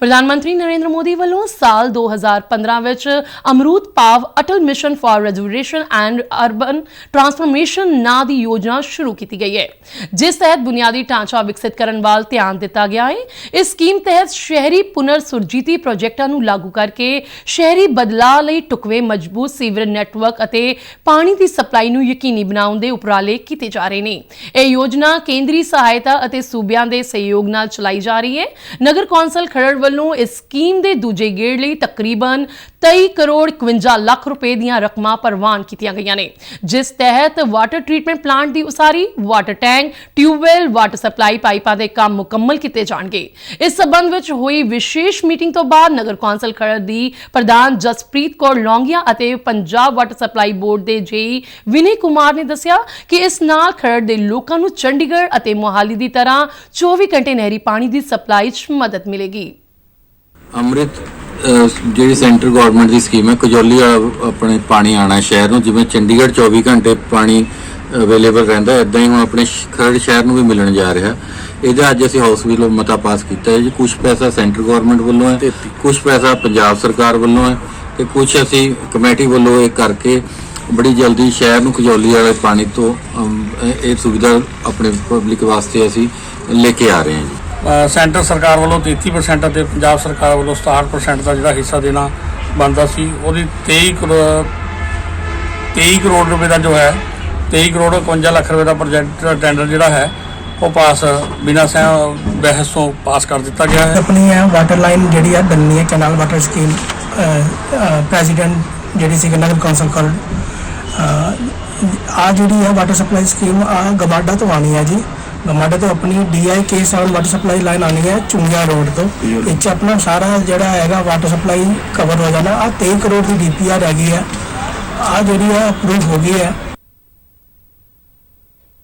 ਪ੍ਰਧਾਨ ਮੰਤਰੀ ਨਰਿੰਦਰ ਮੋਦੀ ਵੱਲੋਂ ਸਾਲ 2015 ਵਿੱਚ AMRUT pav Atal mission for rejuvenation and urban transformation ਨਾਂ ਦੀ ਯੋਜਨਾ ਸ਼ੁਰੂ ਕੀਤੀ ਗਈ ਹੈ, ਜਿਸ ਤਹਿਤ ਬੁਨਿਆਦੀ ਢਾਂਚਾ ਵਿਕਸਿਤ ਕਰਨ ਵੱਲ ਧਿਆਨ ਦਿੱਤਾ ਗਿਆ ਹੈ। ਇਸ ਸਕੀਮ ਤਹਿਤ ਸ਼ਹਿਰੀ ਪੁਨਰ ਸੁਰਜੀਤੀ ਪ੍ਰੋਜੈਕਟਾਂ ਨੂੰ ਲਾਗੂ ਕਰਕੇ ਸ਼ਹਿਰੀ ਬਦਲਾਅ ਲਈ ਟੁਕਵੇ ਮਜ਼ਬੂਤ ਸੀਵਰੇਜ ਨੈਟਵਰਕ ਅਤੇ ਪਾਣੀ ਦੀ ਸਪਲਾਈ ਨੂੰ ਯਕੀਨੀ ਬਣਾਉਣ ਦੇ ਉਪਰਾਲੇ ਕੀਤੇ ਜਾ ਰਹੇ ਨੇ। ਇਹ ਯੋਜਨਾ ਕੇਂਦਰੀ ਸਹਾਇਤਾ ਅਤੇ ਸੂਬਿਆਂ ਦੇ ਸਹਿਯੋਗ ਨਾਲ ਚਲਾਈ ਜਾ ਰਹੀ ਹੈ। ਨਗਰ ਕੌਂਸਲ ਖਰੜ ਵੱਲੋਂ ਇਸ ਸਕੀਮ ਦੇ ਦੂਜੇ ਗੇੜ ਲਈ ਤਕਰੀਬਨ 23 ਕਰੋੜ 51 ਲੱਖ ਰੁਪਏ ਦੀਆਂ ਰਕਮਾਂ ਪ੍ਰਵਾਨ ਕੀਤੀਆਂ ਗਈਆਂ ਨੇ, ਜਿਸ ਤਹਿਤ ਵਾਟਰ ਟ੍ਰੀਟਮੈਂਟ ਪਲਾਂਟ ਦੀ ਉਸਾਰੀ water tank tubewell water supply ਪਾਈਪਾਂ ਦੇ ਕੰਮ ਮੁਕੰਮਲ ਕੀਤੇ ਜਾਣਗੇ। ਇਸ ਸਬੰਧ ਵਿੱਚ ਹੋਈ ਵਿਸ਼ੇਸ਼ ਮੀਟਿੰਗ ਤੋਂ ਬਾਅਦ ਨਗਰ ਕੌਂਸਲ ਖਰੜ ਦੀ ਪ੍ਰਧਾਨ ਜਸਪ੍ਰੀਤ ਕੌਰ ਲੌਂਗੀਆਂ ਅਤੇ ਪੰਜਾਬ ਵਾਟਰ ਸਪਲਾਈ ਬੋਰਡ ਦੇ ਜੇਈ ਵਿਨੇ ਕੁਮਾਰ ਨੇ ਦੱਸਿਆ ਕਿ ਇਸ ਨਾਲ ਖਰੜ ਦੇ ਲੋਕਾਂ ਨੂੰ ਚੰਡੀਗੜ੍ਹ ਅਤੇ ਮੋਹਾਲੀ ਦੀ ਤਰ੍ਹਾਂ 24 ਘੰਟੇ ਨਹਿਰੀ ਪਾਣੀ ਦੀ ਸਪਲਾਈ 'ਚ ਮਦਦ ਮਿਲੇਗੀ। ਅੰਮ੍ਰਿਤ ਜਿਹੜੀ ਸੈਂਟਰ ਗਵਰਨਮੈਂਟ ਦੀ ਸਕੀਮ ਹੈ ਕਜੌਲੀ ਵਾਲਾ ਆਪਣੇ ਪਾਣੀ ਆਣਾ ਸ਼ਹਿਰ ਨੂੰ ਜਿਵੇਂ ਚੰਡੀਗੜ੍ਹ 24 ਘੰਟੇ ਪਾਣੀ ਅਵੇਲੇਬਲ ਰਹਿੰਦਾ ਇਦਾਂ ਹੀ ਹੁਣ ਆਪਣੇ ਖਰੜ ਸ਼ਹਿਰ ਨੂੰ ਵੀ ਮਿਲਣ ਜਾ ਰਿਹਾ ਇਹਦਾ ਅੱਜ ਅਸੀਂ ਹਾਊਸ ਬਿੱਲ ਮਤਾ ਪਾਸ ਕੀਤਾ ਹੈ ਜੀ ਕੁਝ ਪੈਸਾ ਸੈਂਟਰ ਗਵਰਨਮੈਂਟ ਵੱਲੋਂ ਹੈ ਕੁਝ ਪੈਸਾ ਪੰਜਾਬ ਸਰਕਾਰ ਵੱਲੋਂ ਹੈ ਤੇ ਕੁਝ ਅਸੀਂ ਕਮੇਟੀ ਵੱਲੋਂ ਇਹ ਕਰਕੇ ਬੜੀ ਜਲਦੀ ਸ਼ਹਿਰ ਨੂੰ ਕਜੌਲੀ ਵਾਲੇ ਪਾਣੀ ਤੋਂ ਇਹ ਸੁਵਿਧਾ ਆਪਣੇ ਪਬਲਿਕ ਵਾਸਤੇ ਅਸੀਂ ਲੈ ਕੇ ਆ ਰਹੇ ਹਾਂ ਜੀ। ਸੈਂਟਰ ਸਰਕਾਰ ਵੱਲੋਂ 33% ਅਤੇ ਪੰਜਾਬ ਸਰਕਾਰ ਵੱਲੋਂ 67% ਦਾ ਜਿਹੜਾ ਹਿੱਸਾ ਦੇਣਾ ਬਣਦਾ ਸੀ, ਉਹਦੀ 23 ਕਰੋੜ 23 ਕਰੋੜ ਰੁਪਏ ਦਾ ਜੋ ਹੈ 23 ਕਰੋੜ 51 ਲੱਖ ਰੁਪਏ ਦਾ ਪ੍ਰੋਜੈਕਟ ਟੈਂਡਰ ਜਿਹੜਾ ਹੈ, ਉਹ ਪਾਸ ਬਿਨਾਂ ਸਹਿ, ਬਹਿਸ ਤੋਂ ਪਾਸ ਕਰ ਦਿੱਤਾ ਗਿਆ ਹੈ। ਆਪਣੀ ਹੈ ਵਾਟਰ ਲਾਈਨ ਜਿਹੜੀ ਹੈ ਬਣਨੀ ਹੈ ਕੈਨਾਲ ਵਾਟਰ ਸਕੀਮ ਪ੍ਰੈਜ਼ੀਡੈਂਟ ਜਿਹੜੀ ਸੀ ਨਗਰ ਕੌਂਸਲ ਖਰੜ ਆ ਜਿਹੜੀ ਹੈ ਵਾਟਰ ਸਪਲਾਈ ਸਕੀਮ ਆ ਗਮਾਡਾ ਤੋਂ ਆਣੀ ਹੈ ਜੀ। ਗਮਾਡਾ ਤੋਂ ਆਪਣੀ ਡੀਆਈ ਕੇ 7 ਵਾਟਰ ਸਪਲਾਈ ਲਾਈਨ ਆਣੀ ਹੈ ਚੁੰਗਿਆ ਰੋਡ ਤੋਂ। ਇਹ 'ਚ ਆਪਣਾ ਸਾਰਾ ਜਿਹੜਾ ਹੈਗਾ ਵਾਟਰ ਸਪਲਾਈ ਕਵਰ ਹੋ ਜਾਣਾ। ਆ 23 ਕਰੋੜ ਦੀ ਡੀਪੀਆਰ ਹੈਗੀ ਹੈ। ਆ ਜਿਹੜੀ ਹੈ ਅਪਰੂਵ ਹੋ ਗਈ ਹੈ।